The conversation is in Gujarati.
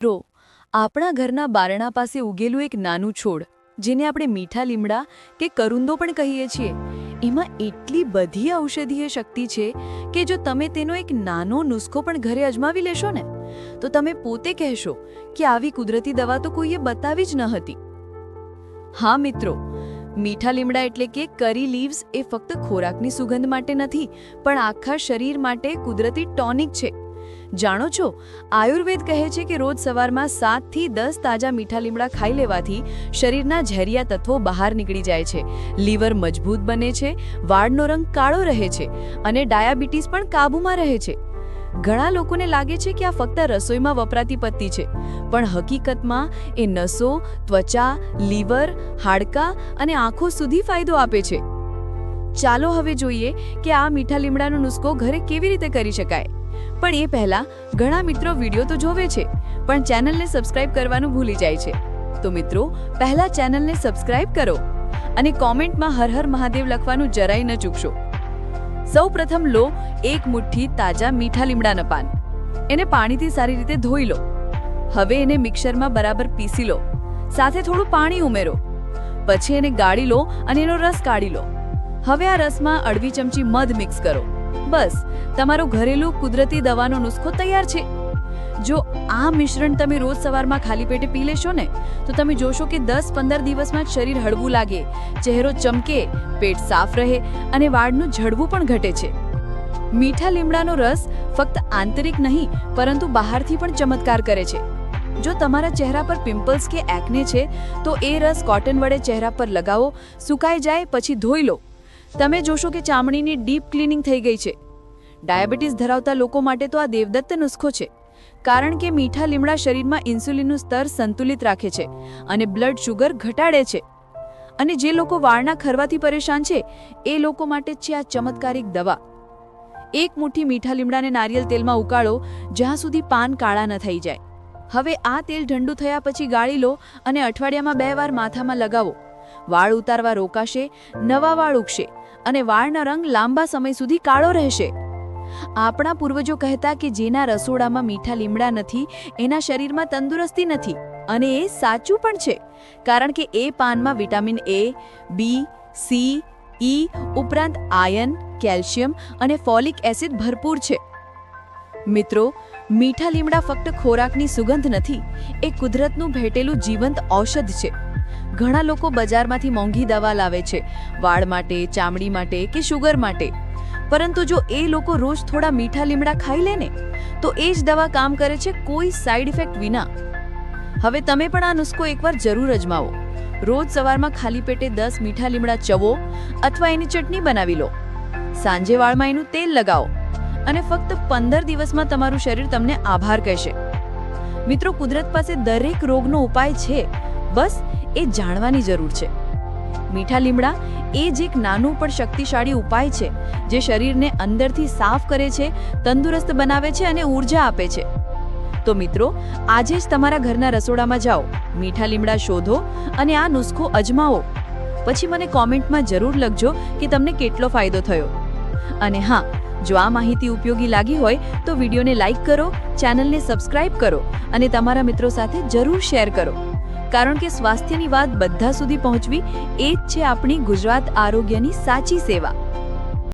મિત્રો આપણા ઘરના બારણા પાસે ઉગેલું એક નાનું છોડ, જેને આપણે મીઠા લીમડા કે કરુંદો પણ કહીએ છીએ. એમાં એટલી બધી ઔષધીય શક્તિ છે કે જો તમે તેનો એક નાનો નુસ્ખો પણ ઘરે અજમાવી લેશો ને, તો તમે પોતે કહેશો કે આવી કુદરતી દવા તો કોઈએ બતાવી જ ન હતી. હા મિત્રો, મીઠા લીમડા એટલે કે કરી લીવ્સ એ ફક્ત ખોરાકની સુગંધ માટે નથી, પણ આખા શરીર માટે કુદરતી ટોનિક છે. જાણો છો, આયુર્વેદ કહે છે કે રોજ સવારમાં સાતથી દસ તાજા મીઠા લીમડા ખાઈ લેવાથી શરીરના ઝેરિયા તત્વો બહાર નીકળી જાય છે. લીવર મજબૂત બને છે, વાળનો રંગ કાળો રહે છે અને ડાયાબિટીસ પણ કાબૂમાં રહે છે. ઘણા લોકોને લાગે છે કે આ ફક્ત રસોઈમાં વપરાતી પત્તી છે, પણ હકીકતમાં એ નસો, ત્વચા, લીવર, હાડકાં અને આંખો સુધી ફાયદો આપે છે. ચાલો હવે જોઈએ કે આ મીઠા લીમડાનો નુસ્ખો ઘરે કેવી રીતે કરી શકાય. પણ એ પહેલા ઘણા મિત્રો વીડિયો તો જોવે છે, પણ ચેનલને સબસ્ક્રાઇબ કરવાનું ભૂલી જાય છે. તો મિત્રો, પહેલા ચેનલને સબસ્ક્રાઇબ કરો અને કોમેન્ટમાં હર હર મહાદેવ લખવાનું જરાય ન ચૂકશો. સૌ પ્રથમ લો એક મુઠ્ઠી તાજા મીઠા લીમડાના પાન. એને પાણીથી સારી રીતે ધોઈ લો. હવે એને મિક્સરમાં બરાબર પીસી લો. સાથે થોડું પાણી ઉમેરો. પછી એને ગાળી લો અને એનો રસ કાઢી લો. હવે આ રસમાં અડધી ચમચી મધ મિક્સ કરો. બસ, તમારો ઘરેલું કુદરતી દવાનો નુસ્ખો તૈયાર છે. જો આ મિશ્રણ તમે રોજ સવારમાં ખાલી પેટે પી લેશો ને, તો તમે જોશો કે દસ પંદર દિવસમાં શરીર હળવું લાગે, ચહેરો ચમકે, પેટ સાફ રહે અને વાળનું ઝડવું પણ ઘટે છે. મીઠા લીમડાનો રસ ફક્ત આંતરિક નહીં, પરંતુ બહારથી પણ ચમત્કાર કરે છે. જો તમારા ચહેરા પર પિમ્પલ્સ કે એકને છે, તો એ રસ કોટન વડે ચહેરા પર લગાવો, સુકાઈ જાય, પછી ધોઈ લો. તમે જોશો કે ચામડીની ડીપ ક્લીનિંગ થઈ ગઈ છે. ડાયાબિટીસ ધરાવતા લોકો માટે તો આ દેવદત્ત નુસ્ખો છે, કારણ કે મીઠા લીમડા શરીરમાં ઇન્સ્યુલિનનું સ્તર સંતુલિત રાખે છે અને બ્લડ શુગર ઘટાડે છે. અને જે લોકો વાળના ખરવાથી પરેશાન છે, એ લોકો માટે છે આ ચમત્કારિક દવા. એક મુઠ્ઠી મીઠા લીમડાને નારિયેલ તેલમાં ઉકાળો, જ્યાં સુધી પાન કાળા ન થઈ જાય. હવે આ તેલ ઠંડુ થયા પછી ગાળી લો અને અઠવાડિયામાં બે વાર માથામાં લગાવો. વાળ ઉતારવા રોકાશે, નવા વાળ ઉગશે અને વાળનો રંગ લાંબા સમય સુધી કાળો રહેશે. આપણા પૂર્વજો કહેતા કે જેના રસોડામાં મીઠા લીમડા નથી, એના શરીરમાં તંદુરસ્તી નથી અને એ સાચું પણ છે. કારણ કે એ પાનમાં vitamin A B C E ઉપરાંત આયન, કેલ્શિયમ અને ફોલિક એસિડ ભરપૂર છે. મિત્રો, મીઠા લીમડા ફક્ત ખોરાકની સુગંધ નથી, એ કુદરતનું ભેટેલું જીવંત ઔષધ છે. ઘણા લોકો બજારમાંથી મોંઘી દવા લાવે છે, વાળ માટે, ચામડી માટે કે શુગર માટે. પરંતુ જો એ લોકો રોજ થોડા મીઠા લીમડા ખાઈ લે ને, તો એ જ દવા કામ કરે છે કોઈ સાઈડ ઇફેક્ટ વિના. હવે તમે પણ આ નુસ્ખો એકવાર જરૂર અજમાવો. રોજ સવારમાં ખાલી પેટે દસ મીઠા લીમડા ચવો અથવા એની ચટણી બનાવી લો. સાંજે વાળમાં એનું તેલ લગાવો અને ફક્ત પંદર દિવસમાં તમારું શરીર તમને આભાર કહેશે. મિત્રો, કુદરત પાસે દરેક રોગનો ઉપાય છે. બસ, એ જાણવાની જરૂર છે. મીઠા લીમડા એ જ એક નાનું પણ શક્તિશાળી ઉપાય છે, જે શરીરને અંદરથી સાફ કરે છે, તંદુરસ્ત બનાવે છે અને ઊર્જા આપે છે. તો મિત્રો, આજે જ તમારા ઘરના રસોડામાં જાઓ, મીઠા લીમડા શોધો અને આ નુસ્ખો અજમાવો. પછી મને કોમેન્ટમાં જરૂર લખજો કે તમને કેટલો ફાયદો થયો. અને હા, જો આ માહિતી ઉપયોગી લાગી હોય, તો વિડીયોને લાઈક કરો, ચેનલને સબસ્ક્રાઇબ કરો અને તમારા મિત્રો સાથે જરૂર શેર કરો. કારણ કે સ્વાસ્થ્યની વાત બધા સુધી પહોંચવી એ જ છે આપણી ગુજરાત આરોગ્યની સાચી સેવા.